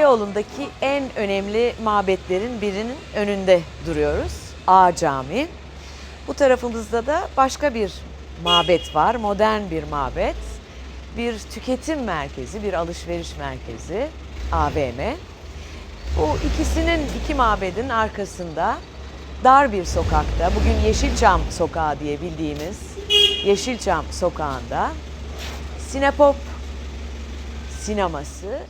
Beyoğlu'ndaki en önemli mabetlerin birinin önünde duruyoruz. A Cami. Bu tarafımızda da başka bir mabet var, modern bir mabet. Bir tüketim merkezi, bir alışveriş merkezi, AVM. Bu ikisinin, iki mabedin arkasında dar bir sokakta, bugün Yeşilçam Sokağı diye bildiğimiz Yeşilçam Sokağı'nda Sinepop sineması,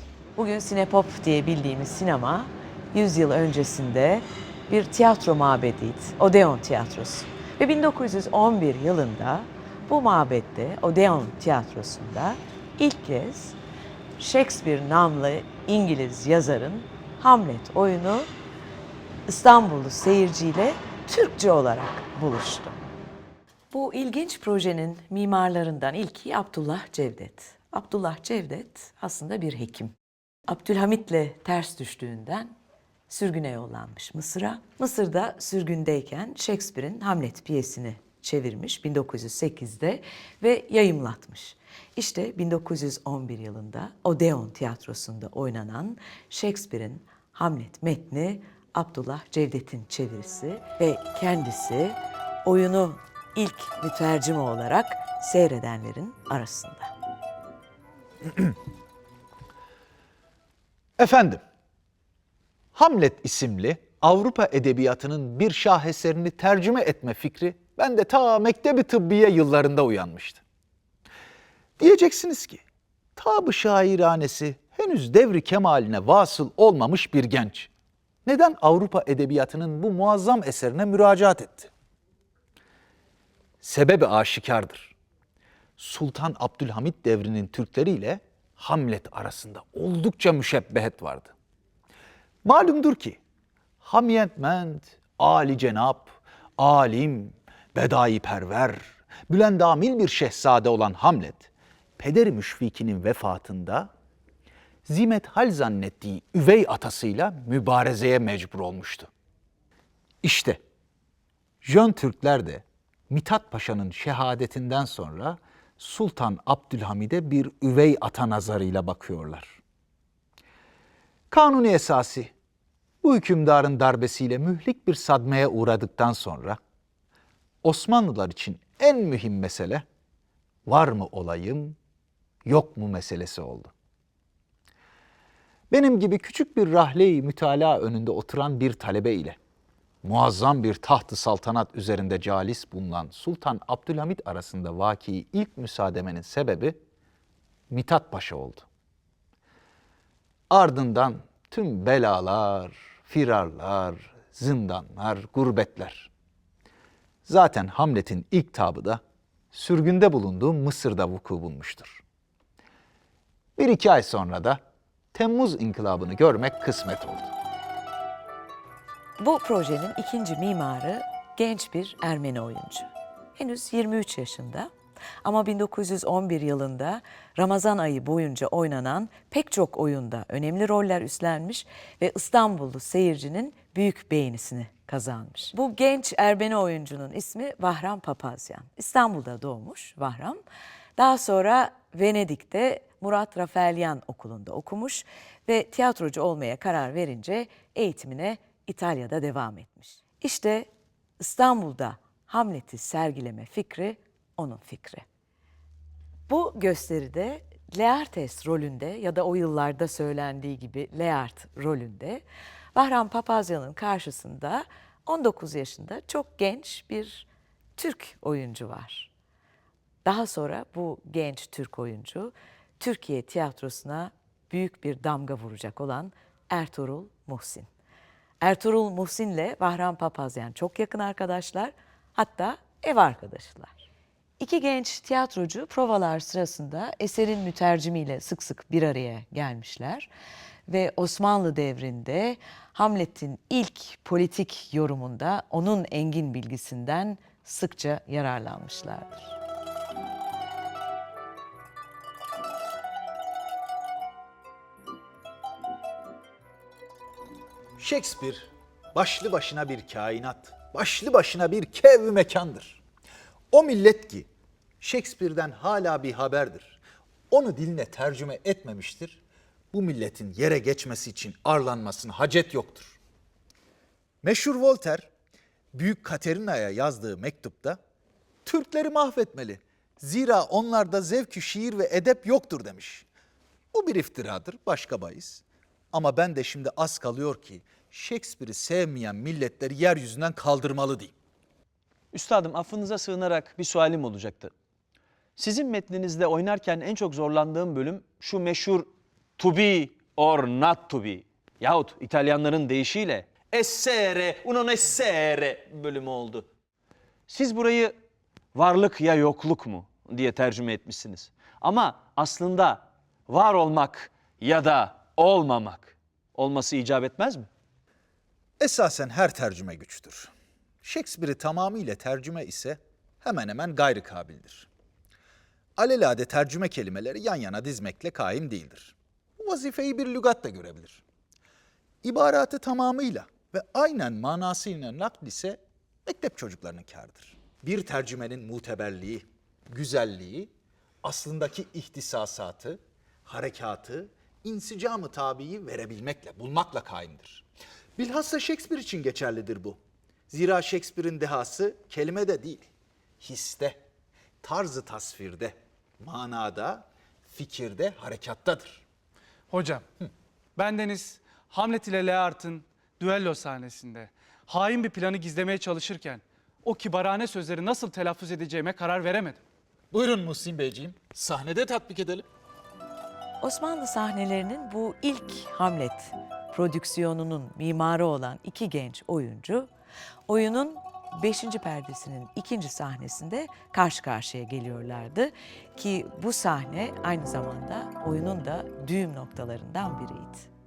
bugün Sinepop diye bildiğimiz sinema 100 yıl öncesinde bir tiyatro mabediydi, Odeon Tiyatrosu. Ve 1911 yılında bu mabette, Odeon Tiyatrosu'nda ilk kez Shakespeare namlı İngiliz yazarın Hamlet oyunu İstanbullu seyirciyle Türkçe olarak buluştu. Bu ilginç projenin mimarlarından ilki Abdullah Cevdet. Abdullah Cevdet aslında bir hekim. Abdülhamit'le ters düştüğünden sürgüne yollanmış Mısır'a. Mısır'da sürgündeyken Shakespeare'in Hamlet piyesini çevirmiş 1908'de ve yayımlatmış. İşte 1911 yılında Odeon Tiyatrosu'nda oynanan Shakespeare'in Hamlet metni Abdullah Cevdet'in çevirisi ve kendisi oyunu ilk mütercim olarak seyredenlerin arasında. Efendim, Hamlet isimli Avrupa edebiyatının bir şaheserini tercüme etme fikri bende ta mektebi tıbbiye yıllarında uyanmıştı. Diyeceksiniz ki, tab şairanesi henüz devri kemaline vasıl olmamış bir genç. Neden Avrupa edebiyatının bu muazzam eserine müracaat etti? Sebebi aşikardır. Sultan Abdülhamit devrinin Türkleriyle Hamlet arasında oldukça müşebbehet vardı. Malumdur ki hamiyetmend, âli cenap, alim, bedai perver, bülendamil bir şehzade olan Hamlet, pederi müşfikinin vefatında zimet hal zannettiği üvey atasıyla mübarezeye mecbur olmuştu. İşte Jön Türkler de Mithat Paşa'nın şehadetinden sonra Sultan Abdülhamid'e bir üvey ata nazarıyla bakıyorlar. Kanuni esası bu hükümdarın darbesiyle mühlik bir sadmeye uğradıktan sonra Osmanlılar için en mühim mesele var mı olayım, yok mu meselesi oldu. Benim gibi küçük bir rahle-i mütalaa önünde oturan bir talebe ile muazzam bir tahtı saltanat üzerinde calis bulunan Sultan Abdülhamit arasında vaki ilk müsaademenin sebebi Mithat Paşa oldu. Ardından tüm belalar, firarlar, zindanlar, gurbetler. Zaten Hamlet'in ilk tabı da sürgünde bulunduğu Mısır'da vuku bulmuştur. Bir iki ay sonra da Temmuz İnkılabı'nı görmek kısmet oldu. Bu projenin ikinci mimarı genç bir Ermeni oyuncu. Henüz 23 yaşında ama 1911 yılında Ramazan ayı boyunca oynanan pek çok oyunda önemli roller üstlenmiş ve İstanbullu seyircinin büyük beğenisini kazanmış. Bu genç Ermeni oyuncunun ismi Vahram Papazyan. İstanbul'da doğmuş Vahram. Daha sonra Venedik'te Murat Rafaelyan Okulu'nda okumuş ve tiyatrocu olmaya karar verince eğitimine İtalya'da devam etmiş. İşte İstanbul'da Hamlet'i sergileme fikri onun fikri. Bu gösteride Leartes rolünde ya da o yıllarda söylendiği gibi Leart rolünde Bahram Papazyan'ın karşısında 19 yaşında çok genç bir Türk oyuncu var. Daha sonra bu genç Türk oyuncu Türkiye tiyatrosuna büyük bir damga vuracak olan Ertuğrul Muhsin. Ertuğrul Muhsin'le Bahram Papazyan çok yakın arkadaşlar, hatta ev arkadaşlar. İki genç tiyatrocu provalar sırasında eserin mütercimiyle sık sık bir araya gelmişler ve Osmanlı devrinde Hamlet'in ilk politik yorumunda onun engin bilgisinden sıkça yararlanmışlardır. Shakespeare başlı başına bir kainat, başlı başına bir kev mekandır. O millet ki Shakespeare'den hala bir haberdir. Onu diline tercüme etmemiştir. bu milletin yere geçmesi için arlanmasına hacet yoktur. Meşhur Voltaire, Büyük Katerina'ya yazdığı mektupta Türkleri mahvetmeli. Zira onlarda zevkü şiir ve edep yoktur demiş. Bu bir iftiradır, başka bahis. Ama ben de şimdi az kalıyor ki Shakespeare'i sevmeyen milletleri yeryüzünden kaldırmalı diyeyim. Üstadım affınıza sığınarak bir sualim olacaktı. Sizin metninizde oynarken en çok zorlandığım bölüm şu meşhur to be or not to be yahut İtalyanların deyişiyle essere, un non essere bölümü oldu. Siz burayı varlık ya yokluk mu diye tercüme etmişsiniz. Ama aslında var olmak ya da olmamak olması icap etmez mi? Esasen her tercüme güçtür. Shakespeare'i tamamıyla tercüme ise hemen hemen gayrı kabildir. Alelade tercüme kelimeleri yan yana dizmekle kaim değildir. Bu vazifeyi bir lügat da görebilir. İbaratı tamamıyla ve aynen manasıyla nakl ise mektep çocuklarının kârıdır. Bir tercümenin muteberliği, güzelliği, aslındaki ihtisasatı, harekatı, insicamı tabiyi verebilmekle, bulmakla kaimdir. Bilhassa Shakespeare için geçerlidir bu. Zira Shakespeare'in dehası kelimede değil, histe, tarzı tasvirde, manada, fikirde, harekattadır. Hocam, bendeniz Hamlet ile Leart'ın düello sahnesinde hain bir planı gizlemeye çalışırken o kibarane sözleri nasıl telaffuz edeceğime karar veremedim. Buyurun Muhsin Beyciğim, sahnede tatbik edelim. Osmanlı sahnelerinin bu ilk Hamlet prodüksiyonunun mimarı olan iki genç oyuncu oyunun beşinci perdesinin ikinci sahnesinde karşı karşıya geliyorlardı ki bu sahne aynı zamanda oyunun da düğüm noktalarından biriydi.